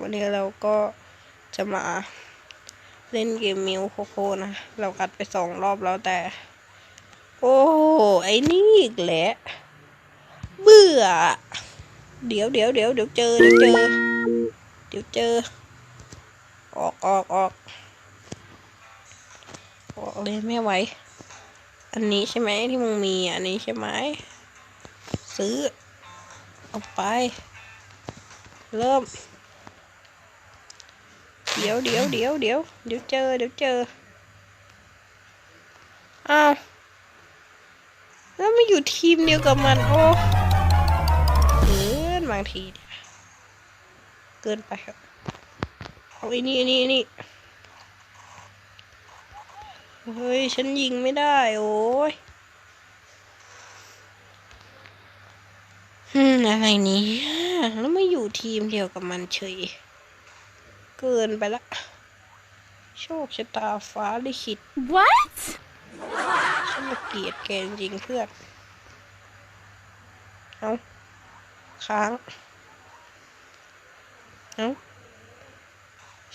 วันนี้เราก็จะมาเล่นเกมมิวโคโคนะ เราอัดไปสองรอบแล้วแต่ โอ้ไอ้นี่อีกแหละ เบื่อ เดี๋ยวเดี๋ยวเดี๋ยวเดี๋ยวเจอเดี๋ยวเจอ เดี๋ยวเจอ ออกออกออกออกเลยไม่ไหว อันนี้ใช่ไหมที่มึงมีอันนี้ใช่ไหมซื้อ เอาไป เริ่ม เดี๋ยวเดี๋ยวเดี๋ยวเดี๋ยวเดี๋ยวเจอเดี๋ยวเจออ้าวแล้วม่อยู่ทีมเดียวกับมันโอ้เกินบางทีเกินไปครับเอาอ้นี่ไอ้นี่ไอ้นี่เฮ้ย ฉันยิงไม่ได้ โอ้ยอืมอะไรนี้แล้วไม่อยู่ทีมเดียวกับมันเฉย เกินไปละ โชคชะตาฟ้าลิขิต What? ฉันมาเกลียดแกจริงๆเพื่อน เอาค้าง เอา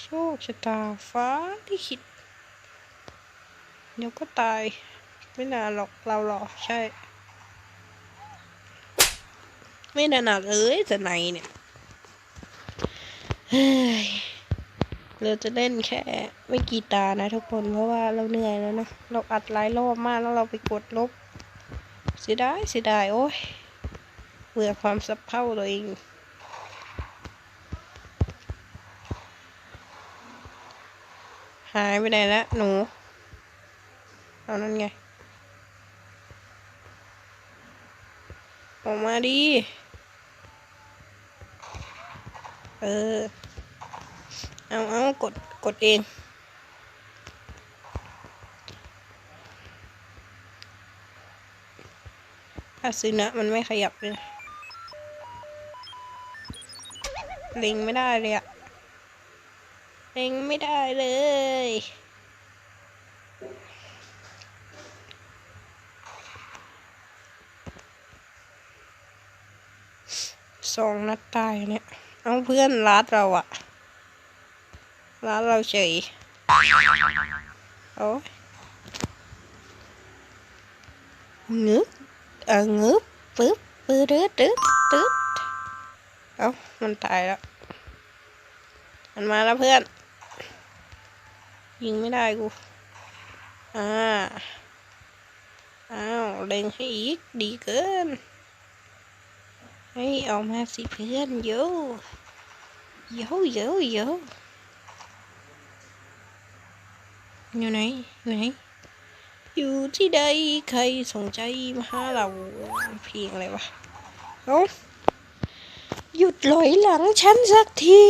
โชคชะตาฟ้าลิขิต เดี๋ยวก็ตาย ไม่นานหรอกเราหรอใช่ ไม่นานๆเลยจะไหนเนี่ยเฮ้ย เราจะเล่นแค่ไม่กี่ตานะทุกคนเพราะว่าเราเหนื่อยแล้วนะเราอัดหลายรอบมากแล้วเราไปกดลบ เสียดายเสียดายโอ้ยเบื่อความสับเพร่าตัวเองหายไปไหนแล้วหนูเอานั่นไง ออกมาดิ เออ เอาเอากดกดเองถ้าซื้อนะมันไม่ขยับเลยเล็งไม่ได้เลยอะเล็งไม่ได้เลยสองนัดตายเนี่ย เอาเพื่อนรัดเราอะ รัดเราเฉยโอ้ยงึบเอองึบปึ๊บปึ๊ดตึ๊ดตึ๊ดเอ้ามันตายแล้ว มันมาแล้วเพื่อน ยิงไม่ได้กู อ่า อ้าวเล็งให้อีกดีเกินเฮ้ยออกมาสิเพื่อนโยโยโยโย อยู่ไหนอยู่ไหนอยู่ที่ใดใครสนใจมาหาเราเพลงอะไรวะเอ้าหยุดหลอยหลังฉันสักที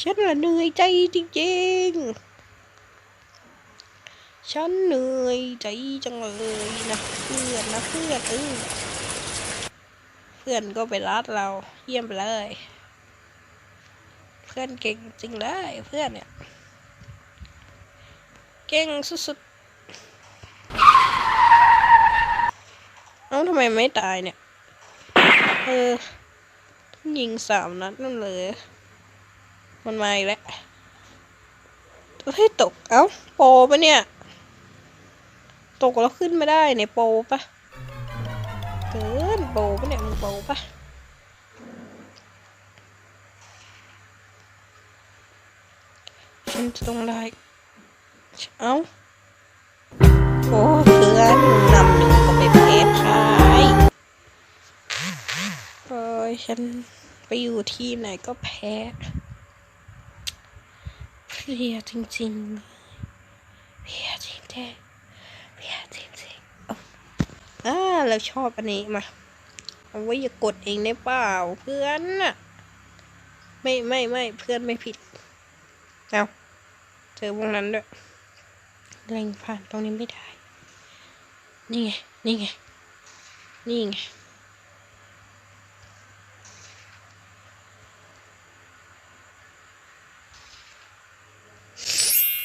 ฉันละเหนื่อยใจจริงๆ ฉันเหนื่อยใจจังเลยนะเพื่อนนะเพื่อนเออเพื่อนก็ไปรัดเราเยี่ยมไปเลย เพื่อนเก่งจริงเลยเพื่อนเนี่ย เก่งสุดๆ เอ้าทำไมไม่ตายเนี่ย เออ ยิงสามนัดนั่นเลย มันมาอีกแล้วเฮ้ยตก เอ้า โปรปะเนี่ย ตกแล้วขึ้นไม่ได้เนี่ยโปรปะเกินโบปะเนี่ยมึงโบปะฉันจะต้องได้ เอ้าโอ้เพื่อนนำหนึ่งก็ไปแพ้ใครเอ้ยฉันไปอยู่ที่ไหนก็แพ้เพลียจริงๆเลยเพลียจริงๆเพียจริงๆอ่าเราชอบอันนี้มาเอาไว้อย่ากดเองได้เปล่า เพื่อนน่ะ ไม่ไม่ไม่เพื่อนไม่ผิด เอาเจอวงนั้นด้วย เล็งผ่านตรงนี้ไม่ได้ นี่ไง นี่ไง นี่ไง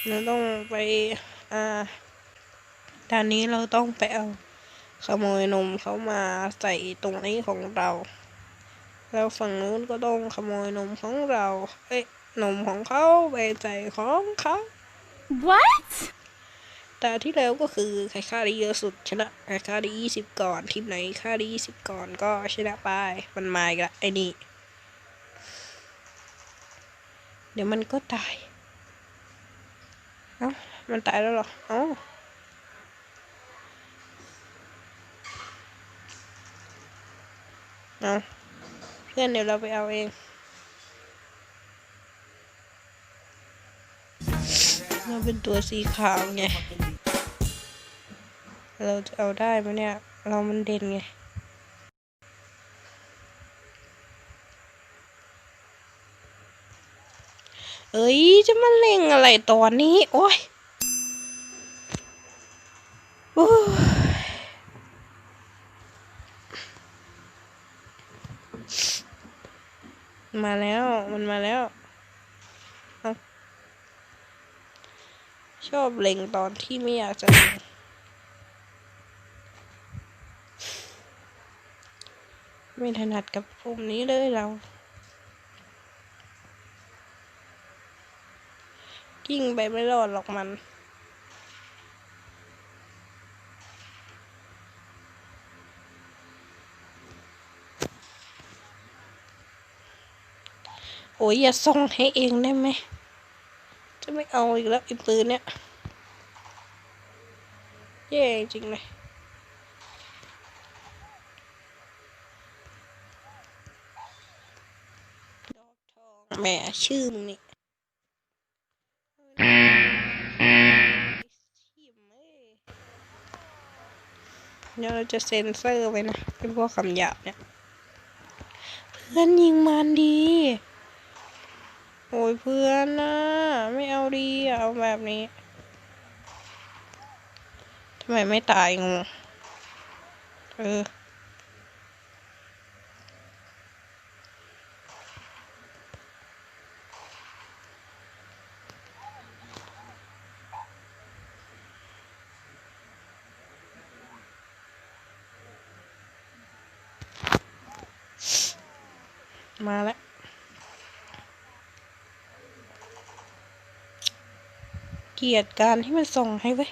เราต้องไป อ่าด้านนี้เราต้องไปเอาขโมยนมเขามาใส่ตรงนี้ของเรา แล้วฝั่งนู้นก็ต้องขโมยนมของเรา เอ้ยนมของเขาไปใจของเขา What? แต่ที่แล้วก็คือใครฆ่าได้เยอะสุดชนะใครฆ่าได้ยี่สิบก่อนทีมไหนฆ่าได้ยี่สิบก่อนก็ชนะไปมันมาอีกละไอ้นี่ เดี๋ยวมันก็ตาย เอ้า มันตายแล้วหรอ เอ้าเอาเพื่อนเดี๋ยวเราไปเอาเอง เราเป็นตัวสีขาวไง เราจะเอาได้ไหมเนี่ย เรามันเด่นไง เอ้ย จะมาเล่งอะไรตอนนี้ โอ้ยโอ้ยมาแล้ว มันมาแล้วเอา ชอบเล็งตอนที่ไม่อยากจะเล็งไม่ถนัดกับปุ่มนี้เลยเรา กิ้งไปไม่รอดหรอกมันโอ้ยอย่าส่งให้เองได้ไหม จะไม่เอาอีกแล้วอ้ปืนเนี่ยแย่จริงเลยดอกทองแหมชื่อมึงนี่เดี๋ยวเราจะเซ็นเซอร์ไว้นะ เป็นพวกคำหยาบเนี่ย เพื่อนยิงมันดี โอ้ยเพื่อนนะไม่เอาดีเอาแบบนี้ทำไมไม่ตายงูเออมาแล้ว เกียดการที่มันส่งให้เว้ย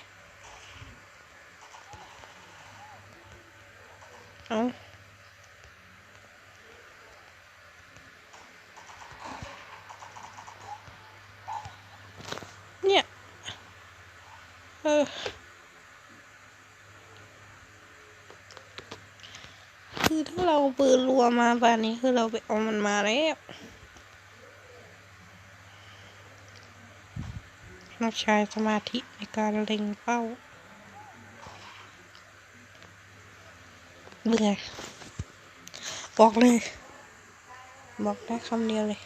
เอาเนี่ย เออคือถ้าเราปืนรัวมาป่านนี้คือเราไปเอามันมาแล้ว ต้องใช้สมาธิในการเล็งเป้า เบื่อ บอกเลย บอกได้คำเดียวเลย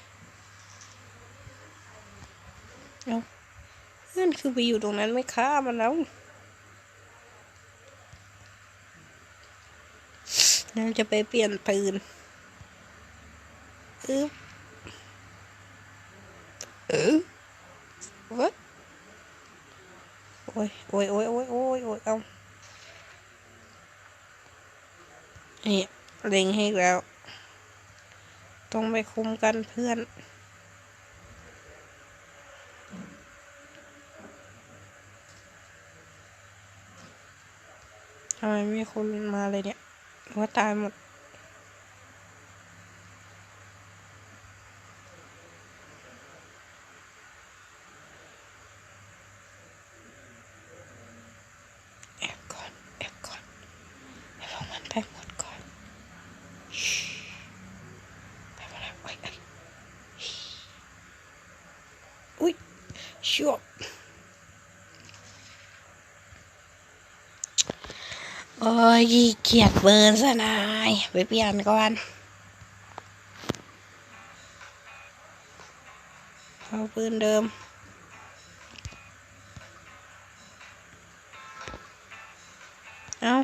เอาเพื่นคือไปอยู่ตรงนั้นไม่ฆ่ามันแล้วเราจะไปเปลี่ยนปืนอึ๊บเออวะโอ้ยโอ้ยโอ้ยโอ้ยโอ้ยโอ้ยเอานี่เล็งให้แล้ว ต้องไปคุมกันเพื่อน ทำไมไม่มีคนมาเลยเนี่ยหรือว่าตายหมด แอบก่อน แอบก่อนให้พวกมันไปหมดก่อนชิไปหมดแล้วโอ้ยเอ้ยอุ้ยชัวโอยขี้เกียจเบิร์นซะนายไปเปลี่ยนก่อนเอาปืนเดิมเอา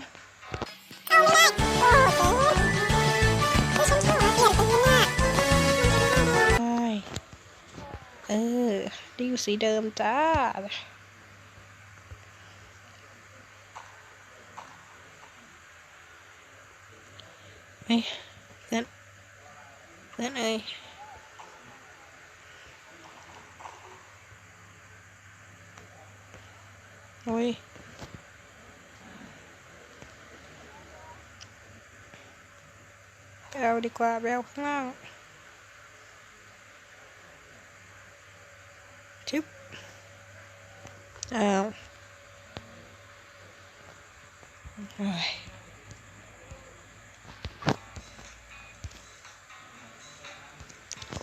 ใช่เออได้อยู่สีเดิมจ้า เฮ้ยงั้นเพื่อนเอ้ยโอ้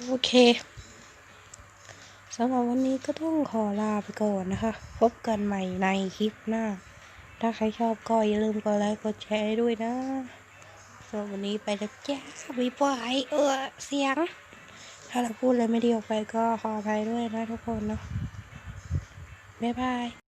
โอเคสำหรับวันนี้ก็ต้องขอลาไปก่อนนะคะ พบกันใหม่ในคลิปหน้า ถ้าใครชอบก็อย่าลืมกดไลค์กดแชร์ด้วยนะสำหรับวันนี้ไปแล้วจ้าบ๊ายบายเออเสียง ถ้าเราพูดอะไรไม่ดีออกไปก็ขออภัยด้วยนะทุกคนเนาะบ๊ายบาย